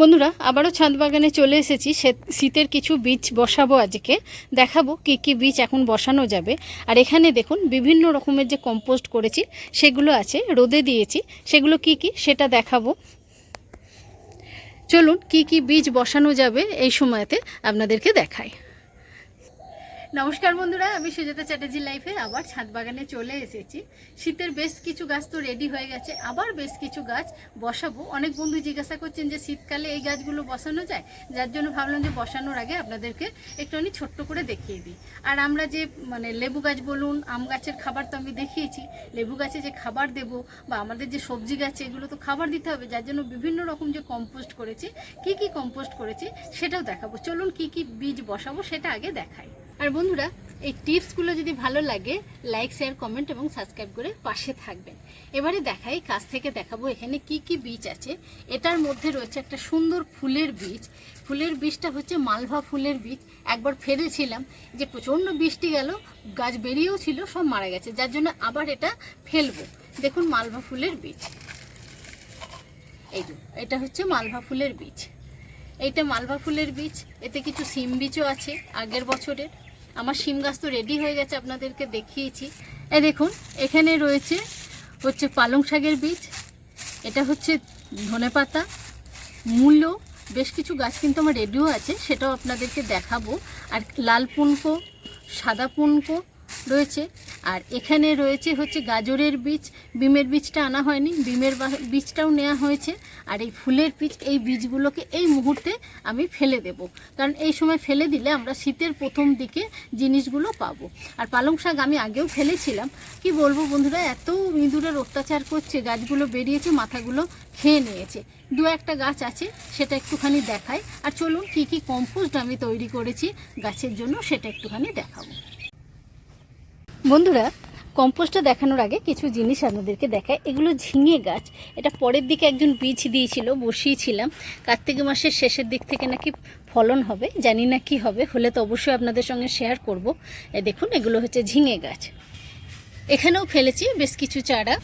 বন্ধুরা, আবারও ছাদ বাগানে চলে এসেছি। শীতের কিছু বীজ বসাবো আজকে। দেখাবো কি কি বীজ এখন বসানো যাবে। আর এখানে দেখুন, বিভিন্ন রকমের যে কম্পোস্ট করেছি, সেগুলো আছে, রোদে দিয়েছি। সেগুলো কি কি, সেটা দেখাবো। চলুন, কি কি বীজ বসানো যাবে এই সময়তে আপনাদেরকে দেখাই। নমস্কার বন্ধুরা, আমি সুজাতা চ্যাটার্জি লাইফে আবার ছাদ বাগানে চলে এসেছি। শীতের বেশ কিছু গাছ তো রেডি হয়ে গেছে, আবার বেশ কিছু গাছ বসাবো। অনেক বন্ধু জিজ্ঞাসা করছেন যে, শীতকালে এই গাছগুলো বসানো যায়? যার জন্য ভাবলাম যে, বসানোর আগে আপনাদেরকে একটুখানি ছোট্ট করে দেখিয়ে দিই। আর আমরা যে মানে লেবু গাছ বলুন, আম গাছের খাবার তো আমি দেখিয়েছি। লেবু গাছে যে খাবার দেব বা আমাদের যে সবজি গাছে, এগুলো তো খাবার দিতে হবে। যার জন্য বিভিন্ন রকম যে কম্পোস্ট করেছি, কি কি কম্পোস্ট করেছি, সেটাও দেখাবো। চলুন কি কি বীজ বসাবো, সেটা আগে দেখাই। আর বন্ধুরা, এই টিপসগুলো যদি ভালো লাগে লাইক শেয়ার কমেন্ট এবং সাবস্ক্রাইব করে পাশে থাকবেন। এবারে দেখাই, কাছ থেকে দেখাবো এখানে কি কি বীজ আছে। এটার মধ্যে রয়েছে একটা সুন্দর ফুলের বীজ। ফুলের বীজটা হচ্ছে মালভা ফুলের বীজ। একবার ফেলেছিলাম যে প্রচণ্ড বৃষ্টি গেল, গাছ বেরিয়েও ছিল, সব মারা গেছে। যার জন্য আবার এটা ফেলব। দেখুন মালভা ফুলের বীজ। এই এটা হচ্ছে মালভা ফুলের বীজ। এইটা মালভা ফুলের বীজ। এতে কিছু সিম বীজও আছে আগের বছরের। আমার শিম গাছ তো রেডি হয়ে গেছে, আপনাদেরকে দেখিয়েছি। এ দেখুন, এখানে রয়েছে হচ্ছে পালং শাকের বীজ, এটা হচ্ছে ধনে পাতা, মূল্য, বেশ কিছু গাছ কিন্তু আমার রেডিও আছে, সেটাও আপনাদেরকে দেখাবো। আর লাল পুনকো, সাদা পুনকো রয়েছে। আর এখানে রয়েছে হচ্ছে গাজরের বীজ। বিমের বীজটা আনা হয়নি। বিমের বীজটাও নেওয়া হয়েছে। আর এই ফুলের বীজ, এই বীজগুলোকে এই মুহূর্তে আমি ফেলে দেব। কারণ এই সময় ফেলে দিলে আমরা শীতের প্রথম দিকে জিনিসগুলো পাবো। আর পালং শাক আমি আগেও ফেলেছিলাম। কি বলব বন্ধুরা, এত ইঁদুরের অত্যাচার করছে, গাছগুলো বেরিয়েছে, মাথাগুলো খেয়ে নিয়েছে। দু একটা গাছ আছে, সেটা একটুখানি দেখাই। আর চলুন কি কি কম্পোস্ট আমি তৈরি করেছি, গাছের জন্য সেটা একটুখানি দেখাবো। বন্ধুরা, কম্পোস্টটা দেখানোর আগে কিছু জিনিস আপনাদেরকে দেখায় এগুলো ঝিঙে গাছ। এটা পরের দিকে একজন বীজ দিয়েছিল, বসিয়েছিলাম। কার্তিক মাসের শেষের দিক থেকে নাকি ফলন হবে, জানি না কি হবে, হলে তো অবশ্যই আপনাদের সঙ্গে শেয়ার করব। এ দেখুন, এগুলো হচ্ছে ঝিঙে গাছ। এখানেও ফেলেছি বেশ কিছু চারা।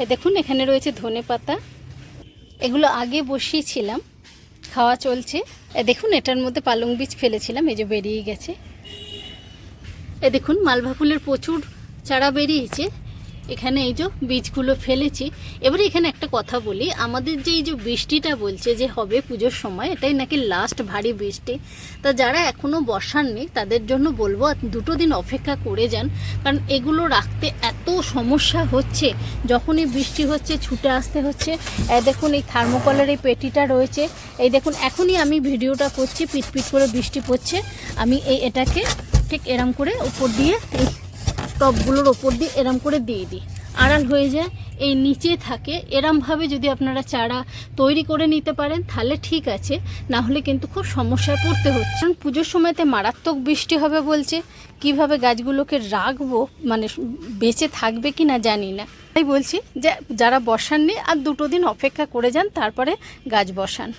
এ দেখুন, এখানে রয়েছে ধনে পাতা। এগুলো আগে বসিয়েছিলাম, খাওয়া চলছে। দেখুন, এটার মধ্যে পালং বীজ ফেলেছিলাম, এই যে বেরিয়ে গেছে। এ দেখুন, মালভা ফুলের প্রচুর চারা বেরিয়েছে। এখানে এই যে বীজগুলো ফেলেছি। এবারে এখানে একটা কথা বলি, আমাদের যে এই যে বৃষ্টিটা বলছে যে হবে পুজোর সময়, এটাই নাকি লাস্ট ভারী বৃষ্টি। তা যারা এখনও বসাননি তাদের জন্য বলব দুটো দিন অপেক্ষা করে যান। কারণ এগুলো রাখতে এত সমস্যা হচ্ছে। যখনই বৃষ্টি হচ্ছে, ছুটে আসতে হচ্ছে। এই দেখুন, এই থার্মোকলের এই পেটিটা রয়েছে। এই দেখুন, এখনই আমি ভিডিওটা করছি, পিট পিট করে বৃষ্টি পড়ছে। আমি এই এটাকে ঠিক এরম করে উপর দিয়ে এই টপগুলোর ওপর দিয়ে এরম করে দিয়ে দিই। আড়াল হয়ে যায়, এই নিচে থাকে। এরমভাবে যদি আপনারা চারা তৈরি করে নিতে পারেন, তাহলে ঠিক আছে। না হলে কিন্তু খুব সমস্যায় পড়তে হচ্ছে। পুজোর সময়তে মারাত্মক বৃষ্টি হবে বলছে। কীভাবে গাছগুলোকে রাখব মানে বেঁচে থাকবে কি না জানি না। তাই বলছি যে, যারা বসাননি, আর দুটো দিন অপেক্ষা করে যান, তারপরে গাছ বসান।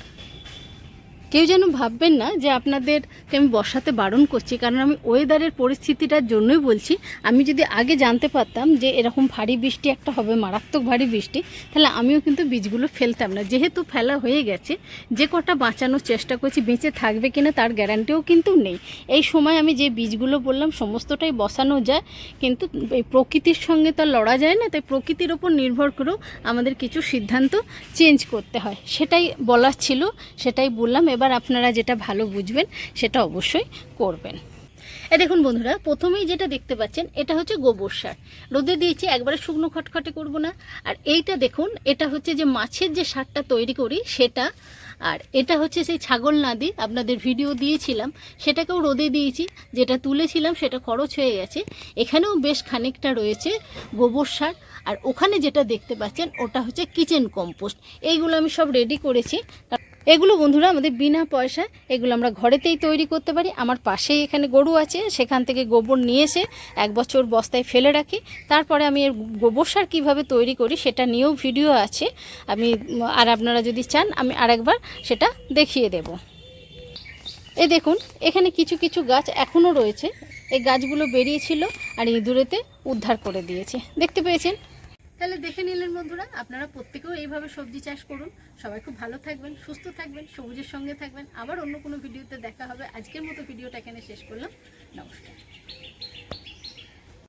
কেউ যেন ভাববেন না যে আপনাদেরকে আমি বসাতে বারণ করছি, কারণ আমি ওয়েদারের পরিস্থিতিটার জন্যই বলছি। আমি যদি আগে জানতে পারতাম যে এরকম ভারী বৃষ্টি একটা হবে, মারাত্মক ভারী বৃষ্টি, তাহলে আমিও কিন্তু বীজগুলো ফেলতাম না। যেহেতু ফেলা হয়ে গেছে, যে কটা বাঁচানোর চেষ্টা করছি, বেঁচে থাকবে কিনা তার গ্যারান্টিও কিন্তু নেই। এই সময় আমি যে বীজগুলো বললাম, সমস্তটাই বসানো যায়, কিন্তু এই প্রকৃতির সঙ্গে তো লড়া যায় না, তাই প্রকৃতির ওপর নির্ভর করেও আমাদের কিছু সিদ্ধান্ত চেঞ্জ করতে হয়। সেটাই বলার ছিল, সেটাই বললাম এবার আপনারা যেটা ভালো বুঝবেন, সেটা অবশ্যই করবেন। এ দেখুন বন্ধুরা, প্রথমেই যেটা দেখতে পাচ্ছেন, এটা হচ্ছে গোবর সার। রোদে দিয়েছি, একবারে শুকনো খটখটে করব না। আর এইটা দেখুন, এটা হচ্ছে যে মাছের যে সারটা তৈরি করি, সেটা, আর এটা হচ্ছে সেই ছাগল নাদি, আপনাদের ভিডিও দিয়েছিলাম, সেটাকেও রোদে দিয়েছি। যেটা তুলেছিলাম, সেটা খরচ হয়ে গেছে। এখানেও বেশ খানিকটা রয়েছে গোবর সার। আর ওখানে যেটা দেখতে পাচ্ছেন, ওটা হচ্ছে কিচেন কম্পোস্ট। এইগুলো আমি সব রেডি করেছি। এগুলো বন্ধুরা আমাদের বিনা পয়সা এগুলো আমরা ঘরেতেই তৈরি করতে পারি। আমার পাশেই এখানে গরু আছে, সেখান থেকে গোবর নিয়ে এসে এক বছর বস্তায় ফেলে রাখি। তারপরে আমি এর গোবর সার কীভাবে তৈরি করি সেটা নিয়েও ভিডিও আছে। আমি, আর আপনারা যদি চান, আমি আরেকবার সেটা দেখিয়ে দেব। এ দেখুন, এখানে কিছু কিছু গাছ এখনও রয়েছে। এই গাছগুলো বেরিয়েছিল আর ইঁদুরেতে উদ্ধার করে দিয়েছে। দেখতে পেয়েছেন? তাহলে দেখে নিলেন বন্ধুরা, আপনারা প্রত্যেকেও এইভাবে সবজি চাষ করুন। সবাই খুব ভালো থাকবেন, সুস্থ থাকবেন, সবুজের সঙ্গে থাকবেন। আবার অন্য কোনো ভিডিওতে দেখা হবে। আজকের মতো ভিডিওটা এখানে শেষ করলাম। নমস্কার।